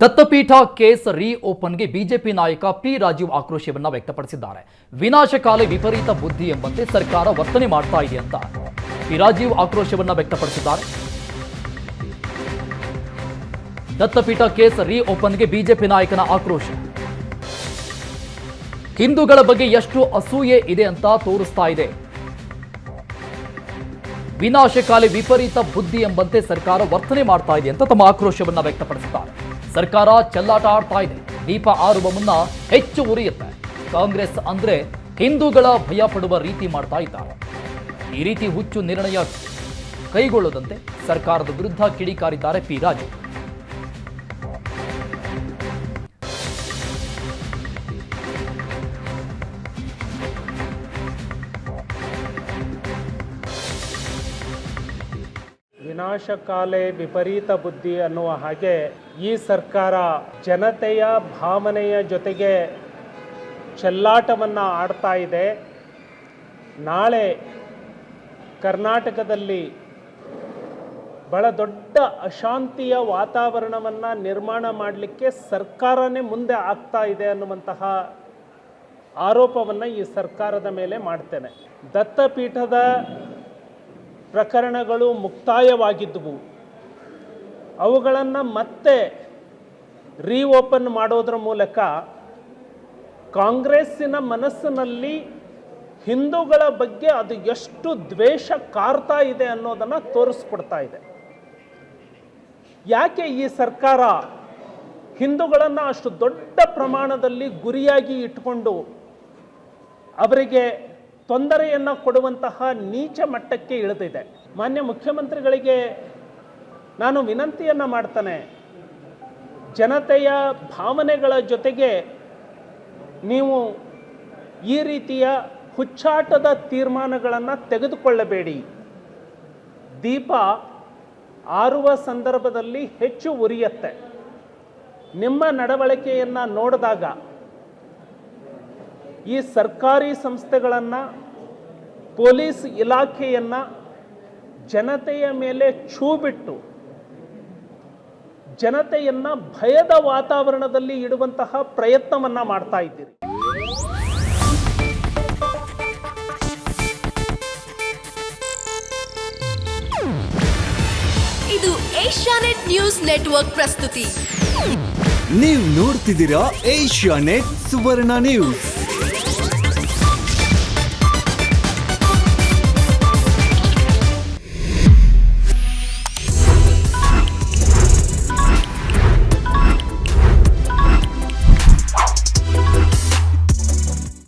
Dattapeetha case ರೀ ಓಪನ್ಗೆ BJP ನಾಯಕ ಪಿ ರಾಜೀವ್ ಆಕ್ರೋಶವನ್ನು ವ್ಯಕ್ತಪಡಿಸಿದ್ದಾರೆ. ವಿನಾಶಕಾಲಿ ವಿಪರೀತ ಬುದ್ಧಿ ಎಂಬಂತೆ ಸರ್ಕಾರ ವರ್ತನೆ ಮಾಡ್ತಾ ಇದೆ ಅಂತ ಪಿ ರಾಜೀವ್ ಆಕ್ರೋಶವನ್ನು ವ್ಯಕ್ತಪಡಿಸಿದ್ದಾರೆ. ದತ್ತಪೀಠ ಕೇಸ್ ರೀ ಓಪನ್ಗೆ ಬಿಜೆಪಿ ನಾಯಕನ ಆಕ್ರೋಶ. ಹಿಂದೂಗಳ ಬಗ್ಗೆ ಎಷ್ಟು ಅಸೂಯೆ ಇದೆ ಅಂತ ತೋರಿಸ್ತಾ ಇದೆ. ವಿನಾಶಕಾಲಿ ವಿಪರೀತ ಬುದ್ಧಿ ಎಂಬಂತೆ ಸರ್ಕಾರ ವರ್ತನೆ ಮಾಡ್ತಾ ಇದೆ ಅಂತ ತಮ್ಮ ಆಕ್ರೋಶವನ್ನು ವ್ಯಕ್ತಪಡಿಸಿದ್ದಾರೆ. ಸರ್ಕಾರ ಚೆಲ್ಲಾಟ ಆಡ್ತಾ ಇದೆ. ದೀಪ ಆರುವ ಮುನ್ನ ಹೆಚ್ಚು ಉರಿಯುತ್ತೆ. ಕಾಂಗ್ರೆಸ್ ಅಂದ್ರೆ ಹಿಂದೂಗಳ ಭಯ ಪಡುವ ರೀತಿ ಮಾಡ್ತಾ ಇದ್ದಾರೆ. ಈ ರೀತಿ ಹುಚ್ಚು ನಿರ್ಣಯ ಕೈಗೊಳ್ಳದಂತೆ ಸರ್ಕಾರದ ವಿರುದ್ಧ ಕಿಡಿಕಾರಿದ್ದಾರೆ ಪಿ ರಾಜು. ವಿನಾಶಕಾಲೆ ವಿಪರೀತ ಬುದ್ಧಿ ಅನ್ನುವ ಹಾಗೆ ಈ ಸರ್ಕಾರ ಜನತೆಯ ಭಾವನೆಯ ಜೊತೆಗೆ ಚೆಲ್ಲಾಟವನ್ನು ಆಡ್ತಾ ಇದೆ. ನಾಳೆ ಕರ್ನಾಟಕದಲ್ಲಿ ಬಹಳ ದೊಡ್ಡ ಅಶಾಂತಿಯ ವಾತಾವರಣವನ್ನು ನಿರ್ಮಾಣ ಮಾಡಲಿಕ್ಕೆ ಸರ್ಕಾರನೇ ಮುಂದೆ ಆಗ್ತಾ ಇದೆ ಅನ್ನುವಂತಹ ಆರೋಪವನ್ನು ಈ ಸರ್ಕಾರದ ಮೇಲೆ ಮಾಡ್ತೇನೆ. ದತ್ತಪೀಠದ ಪ್ರಕರಣಗಳು ಮುಕ್ತಾಯವಾಗಿದ್ದವು. ಅವುಗಳನ್ನು ಮತ್ತೆ ರೀಓಪನ್ ಮಾಡೋದ್ರ ಮೂಲಕ ಕಾಂಗ್ರೆಸ್ಸಿನ ಮನಸ್ಸಿನಲ್ಲಿ ಹಿಂದೂಗಳ ಬಗ್ಗೆ ಅದು ಎಷ್ಟು ದ್ವೇಷ ಕಾರ್ತಾ ಇದೆ ಅನ್ನೋದನ್ನು ತೋರಿಸ್ಕೊಡ್ತಾ ಇದೆ. ಯಾಕೆ ಈ ಸರ್ಕಾರ ಹಿಂದೂಗಳನ್ನು ಅಷ್ಟು ದೊಡ್ಡ ಪ್ರಮಾಣದಲ್ಲಿ ಗುರಿಯಾಗಿ ಇಟ್ಕೊಂಡು ಅವರಿಗೆ ತೊಂದರೆಯನ್ನು ಕೊಡುವಂತಹ ನೀಚ ಮಟ್ಟಕ್ಕೆ ಇಳಿದಿದೆ. ಮಾನ್ಯ ಮುಖ್ಯಮಂತ್ರಿಗಳಿಗೆ ನಾನು ವಿನಂತಿಯನ್ನು ಮಾಡ್ತಾನೆ. ಜನತೆಯ ಭಾವನೆಗಳ ಜೊತೆಗೆ ನೀವು ಈ ರೀತಿಯ ಹುಚ್ಚಾಟದ ತೀರ್ಮಾನಗಳನ್ನು ತೆಗೆದುಕೊಳ್ಳಬೇಡಿ. ದೀಪ ಆರುವ ಸಂದರ್ಭದಲ್ಲಿ ಹೆಚ್ಚು ಉರಿಯತ್ತೆ. ನಿಮ್ಮ ನಡವಳಿಕೆಯನ್ನು ನೋಡಿದಾಗ ಈ ಸರ್ಕಾರಿ ಸಂಸ್ಥೆಗಳನ್ನು ಪೊಲೀಸ್ ಇಲಾಖೆಯನ್ನು ಜನತೆಯ ಮೇಲೆ ಛೂ ಬಿಟ್ಟು ಜನತೆಯನ್ನು ಭಯದ ವಾತಾವರಣದಲ್ಲಿ ಇಡುವಂತಹ ಪ್ರಯತ್ನವನ್ನು ಮಾಡ್ತಾ ಇದ್ದೀರಿ. ಇದು ಏಷ್ಯಾನೆಟ್ ನ್ಯೂಸ್ ನೆಟ್ವರ್ಕ್ ಪ್ರಸ್ತುತಿ. ನೀವು ನೋಡ್ತಿದ್ದೀರಾ ಏಷ್ಯಾ ನೆಟ್ ಸುವರ್ಣ ನ್ಯೂಸ್.